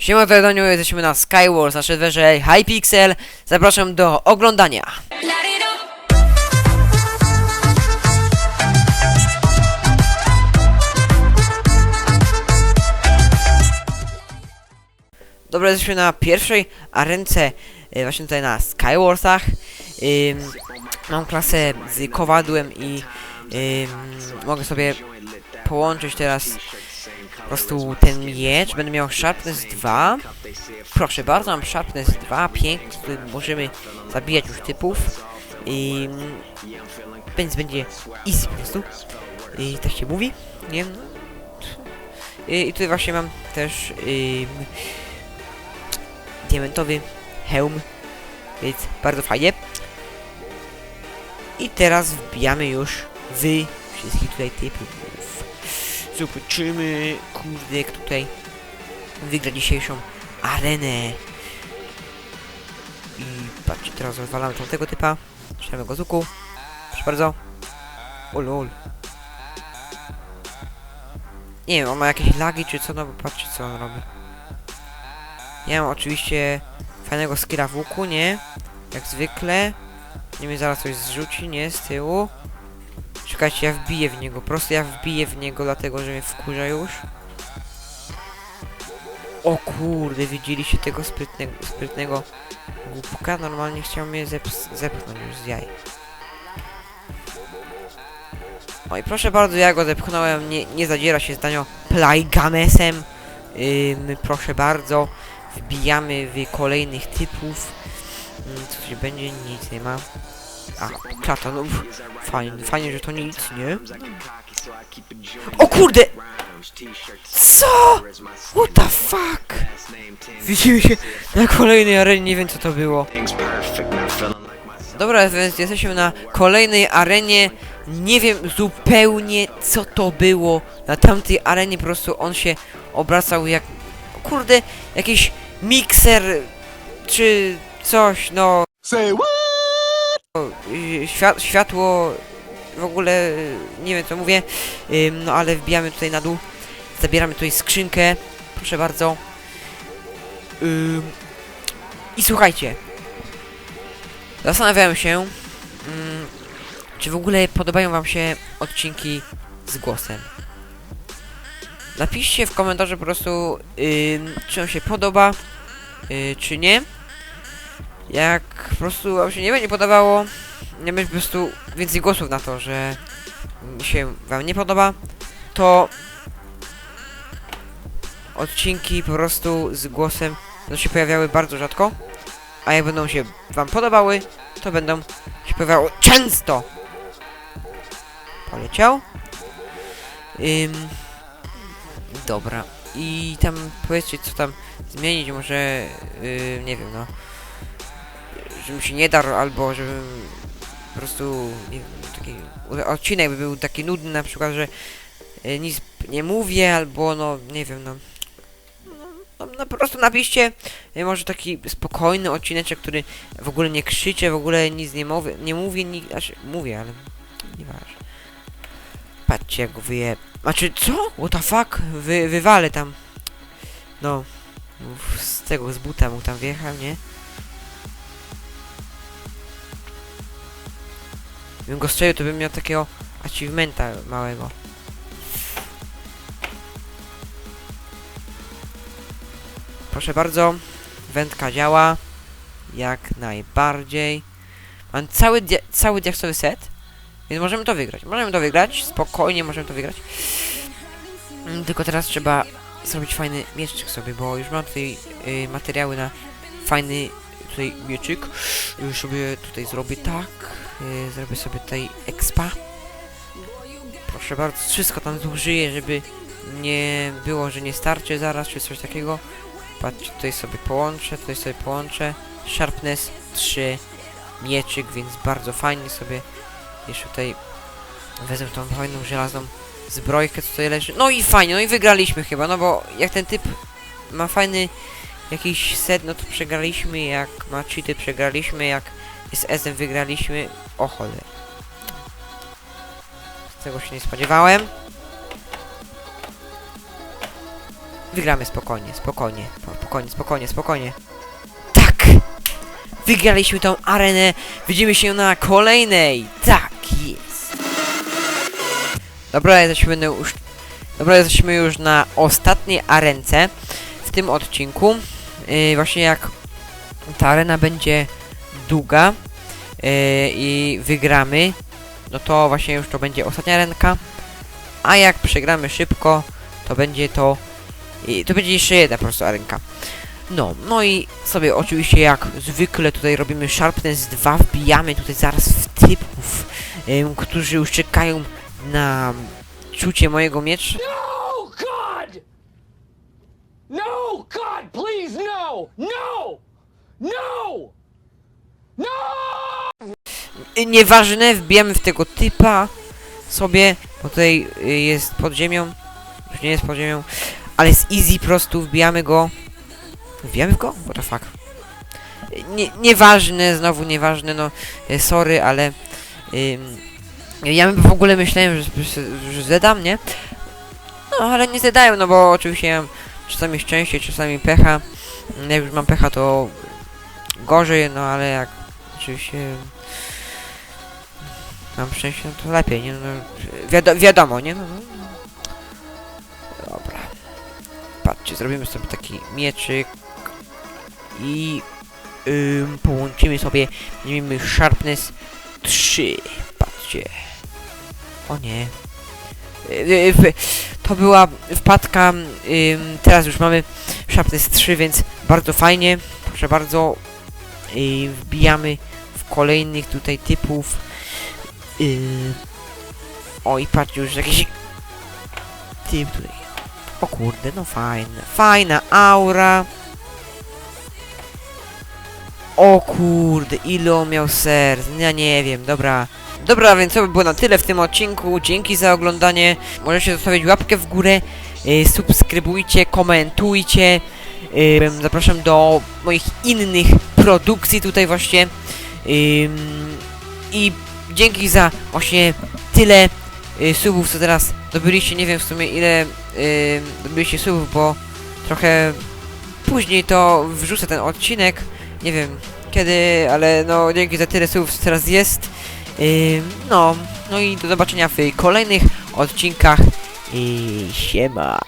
Siema, to jesteśmy na Skywars, na serwerze Hypixel. Zapraszam do oglądania. Dobra, jesteśmy na pierwszej arence, e, właśnie tutaj na Skywarsach. Mam klasę z kowadłem i mogę sobie połączyć teraz po prostu ten miecz. Będę miał Sharpness 2. Proszę bardzo, mam Sharpness 2, piękny, możemy zabijać już typów. I więc będzie easy po prostu. I tak się mówi, nie. I, i tutaj właśnie mam też diamentowy hełm, więc bardzo fajnie. I teraz wbijamy już w wszystkich tutaj typów. Zobaczymy, kurde, kto tutaj wygra dzisiejszą arenę. I patrzcie, teraz rozwalamy tamtego typa. Strzelamy go z łuku. Proszę bardzo. O lol. Nie wiem, on ma jakieś lagi czy co, no bo patrzcie co on robi. Ja mam oczywiście fajnego skilla w łuku, nie? Jak zwykle. Nie mi zaraz coś zrzuci, nie? Z tyłu. Czekajcie, ja wbiję w niego. Prosto ja wbiję w niego, dlatego że mnie wkurza już. O kurde, widzieliście tego sprytnego, sprytnego głupka? Normalnie chciał mnie zepchnąć już z jaj. No i proszę bardzo, ja go zepchnąłem, nie, nie zadziera się zdanio Playgamesem. Ym, proszę bardzo, wbijamy w kolejnych typów. Ym, co się będzie? Nic nie ma. A, klata, no fajnie, fajnie, że to nic, nie? O kurde! Co? What the fuck? Widzimy się na kolejnej arenie, nie wiem co to było. Dobra, więc jesteśmy na kolejnej arenie. Nie wiem zupełnie co to było. Na tamtej arenie po prostu on się obracał jak... Kurde, jakiś mikser czy coś, no... Say what? Y, świat, światło w ogóle y, nie wiem co mówię no ale wbijamy tutaj na dół. Zabieramy tutaj skrzynkę proszę bardzo. I słuchajcie. Zastanawiałem się czy w ogóle podobają wam się odcinki z głosem. Napiszcie w komentarzu po prostu czy on się podoba y, czy nie jak po prostu wam się nie będzie podobało, nie będzie po prostu więcej głosów na to, że się wam nie podoba, to odcinki po prostu z głosem będą się pojawiały bardzo rzadko, a jak będą się wam podobały, to będą się pojawiały często. Poleciał. Ym, dobra. I tam powiedzcie co tam zmienić, może yy, nie wiem no żebym się nie darł, albo żebym po prostu nie taki odcinek by był taki nudny na przykład, że e, nic nie mówię, albo no nie wiem, no no, no po prostu napiszcie e, może taki spokojny odcineczek, który w ogóle nie krzyczę, w ogóle nic nie mówię, nie mówię, ni znaczy mówię, ale nieważne. Patrzcie jak wyje... Znaczy co? What the fuck? Wy, wywalę tam. No. Z tego, z buta mu tam wjechał, nie? Gdybym go strzelił, to bym miał takiego achievementa małego. Proszę bardzo, wędka działa jak najbardziej. Mam cały, dia cały diaksowy set, więc możemy to wygrać. Możemy to wygrać, spokojnie możemy to wygrać. Mm, Tylko teraz trzeba zrobić fajny mieczczyk sobie, bo już mam tutaj y, materiały na fajny tutaj mieczyk. Już sobie tutaj zrobię tak. Yy, zrobię sobie tutaj expa. Proszę bardzo, wszystko tam zużyję, żeby nie było, że nie starczy zaraz, czy coś takiego. Patrzcie, tutaj sobie połączę, tutaj sobie połączę. Sharpness 3, mieczyk, więc bardzo fajnie sobie jeszcze tutaj wezmę tą fajną żelazną zbrojkę, co tutaj leży. No i fajnie, no i wygraliśmy chyba, no bo jak ten typ ma fajny jakiś set, no to przegraliśmy, jak ma cheaty przegraliśmy, jak z wygraliśmy. O cholera. Tego się nie spodziewałem. Wygramy spokojnie, spokojnie, po- spokojnie, spokojnie, spokojnie. Tak! Wygraliśmy tą arenę. Widzimy się na kolejnej. Tak jest. Dobra, jesteśmy już. Dobra, jesteśmy już na ostatniej arence w tym odcinku. Yy, właśnie jak ta arena będzie długa yy, i wygramy, no to właśnie już to będzie ostatnia arenka. A jak przegramy szybko, to będzie to. I to będzie jeszcze jedna po prostu arenka. No, no i sobie oczywiście jak zwykle tutaj robimy Sharpness 2, wbijamy tutaj zaraz w typów, em, którzy już czekają na czucie mojego miecza. No, God! Please, no! No! No! No! Nieważne, wbijamy w tego typa sobie, bo tutaj y, jest pod ziemią, już nie jest pod ziemią, ale jest easy prostu, wbijamy go. Wbijamy go? What the fuck? Nie, nieważne, znowu nieważne, no y, sorry, ale ym, ja w ogóle myślałem, że, że, że zedam, nie? No, ale nie zadają, no bo oczywiście ja czasami szczęście, czasami pecha. Jak już mam pecha, to gorzej, no ale jak oczywiście mam szczęście, no to lepiej, nie? No, wiado wiadomo, nie? No, no. Dobra. Patrzcie, zrobimy sobie taki mieczyk i ym, połączymy sobie, nie wiemy, Sharpness 3. Patrzcie. O nie. Y, y, w- To była wpadka, teraz już mamy Sharpness 3, więc bardzo fajnie. Proszę bardzo, wbijamy w kolejnych tutaj typów. Yy... O i patrzcie, już jakiś typ tutaj. O kurde, no fajne. Fajna aura. O kurde, ile on miał serc. Ja nie wiem, dobra. Dobra, więc to by było na tyle w tym odcinku. Dzięki za oglądanie. Możecie zostawić łapkę w górę. Yy, subskrybujcie, komentujcie. Yy, zapraszam do moich innych produkcji tutaj właśnie. Ym, I dzięki za właśnie tyle y, subów, co teraz dobyliście. Nie wiem w sumie ile y, dobyliście subów, bo trochę później to wrzucę ten odcinek. Nie wiem kiedy, ale no dzięki za tyle co teraz jest. Ym, no, no i do zobaczenia w kolejnych odcinkach. I siema.